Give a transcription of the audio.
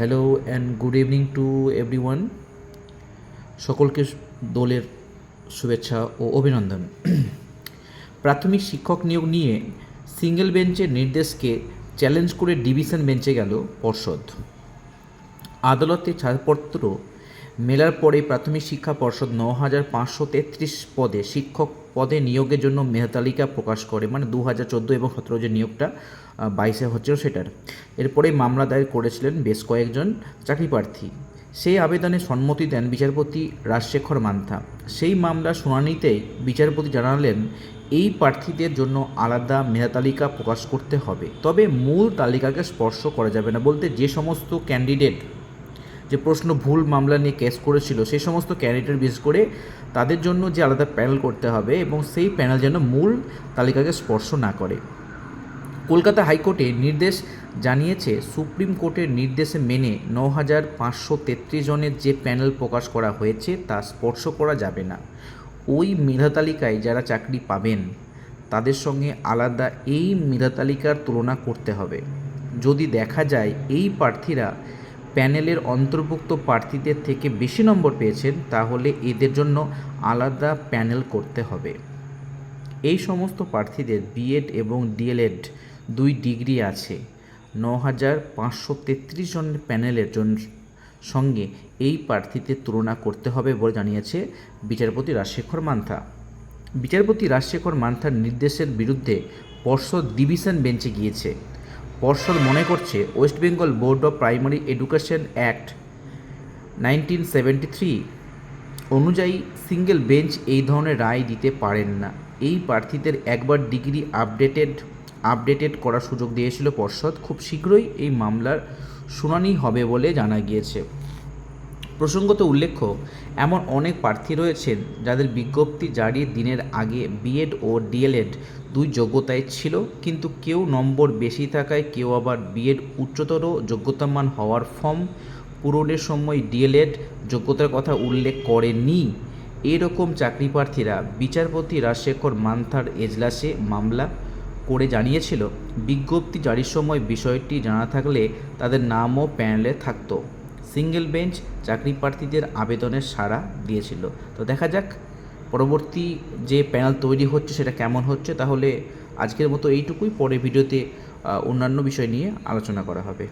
Hello and good evening to everyone. সকলকে দোলের শুভেচ্ছা ও অভিনন্দন। প্রাথমিক শিক্ষক নিয়োগ নিয়ে সিঙ্গেল বেঞ্চের নির্দেশকে চ্যালেঞ্জ করে ডিভিশন বেঞ্চে গেল পর্ষদ। আদালতে ছাড়পত্র মেলার পরে প্রাথমিক শিক্ষা পর্ষদ ন হাজার পাঁচশো তেত্রিশ পদে শিক্ষক পদে নিয়োগের জন্য মেধাতালিকা প্রকাশ করে মানে দু হাজার চোদ্দ এবং সতেরো যে নিয়োগটা বাইশে হচ্ছিল সেটার। এরপরে মামলা দায়ের করেছিলেন বেশ কয়েকজন চাকরি প্রার্থী। সেই আবেদনে সম্মতি দেন বিচারপতি রাজশেখর মান্থা। সেই মামলার শুনানিতেই বিচারপতি জানালেন, এই প্রার্থীদের জন্য আলাদা মেধাতালিকা প্রকাশ করতে হবে। তবে মূল তালিকাকে স্পর্শ করা যাবে না বলতে যে সমস্ত ক্যান্ডিডেট যে প্রশ্ন ভুল মামলা নিয়ে কেস করেছিল, সেই সমস্ত ক্যান্ডিডেট বিশেষ করে তাদের জন্য যে আলাদা প্যানেল করতে হবে এবং সেই প্যানেল যেন মূল তালিকাকে স্পর্শ না করে। কলকাতা হাইকোর্টে নির্দেশ জানিয়েছে, সুপ্রিম কোর্টের নির্দেশে মেনে ন হাজার পাঁচশো তেত্রিশ জনের যে প্যানেল প্রকাশ করা হয়েছে তা স্পর্শ করা যাবে না। ওই মেধা তালিকায় যারা চাকরি পাবেন, তাদের সঙ্গে আলাদা এই মেধা তালিকার তুলনা করতে হবে। যদি দেখা যায় এই প্রার্থীরা প্যানেলের অন্তর্ভুক্ত প্রার্থীদের থেকে বেশি নম্বর পেয়েছেন, তাহলে এদের জন্য আলাদা প্যানেল করতে হবে। এই সমস্ত প্রার্থীদের বিএড এবং ডিএলএড দুই ডিগ্রি আছে। ন হাজার পাঁচশো তেত্রিশ জনের প্যানেলের জন্য সঙ্গে এই প্রার্থীদের তুলনা করতে হবে বলে জানিয়েছে বিচারপতি রাজশেখর মান্থা। বিচারপতি রাজশেখর মান্থার নির্দেশের বিরুদ্ধে পর্ষদ ডিভিশন বেঞ্চে গিয়েছে। পর্ষদ মনে করছে West Bengal board of primary education act nineteen seventy three অনুযায়ী সিঙ্গেল বেঞ্চ এই ধরনের রায় দিতে পারেন না। এই প্রার্থীদের একবার ডিগ্রি আপডেটেড আপডেটেড করার সুযোগ দিয়েছিল পর্ষদ। খুব শীঘ্রই এই মামলার শুনানি হবে বলে জানা গিয়েছে। প্রসঙ্গত উল্লেখ্য, এমন অনেক প্রার্থী রয়েছেন যাদের বিজ্ঞপ্তি জারির দিনের আগে বিএড ও ডিএলএড দুই যোগ্যতায় ছিল, কিন্তু কেউ নম্বর বেশি থাকায় কেউ আবার বিএড উচ্চতর যোগ্যতামান হওয়ার ফর্ম পূরণের সময় ডিএলএড যোগ্যতার কথা উল্লেখ করেনি এরকম চাকরি প্রার্থীরা বিচারপতি রাজশেখর মান্থার এজলাসে মামলা করে জানিয়েছিল। বিজ্ঞপ্তি জারির সময় বিষয়টি জানা থাকলে তাদের নামও প্যানেলে থাকতো। সিঙ্গেল বেঞ্চ চাকরি প্রার্থীদের আবেদনের সাড়া দিয়েছিল। তো দেখা যাক পরবর্তী যে প্যানেল তৈরি হচ্ছে সেটা কেমন হচ্ছে। তাহলে আজকের মতো এইটুকুই। পরে ভিডিওতে অন্যান্য বিষয় নিয়ে আলোচনা করা হবে।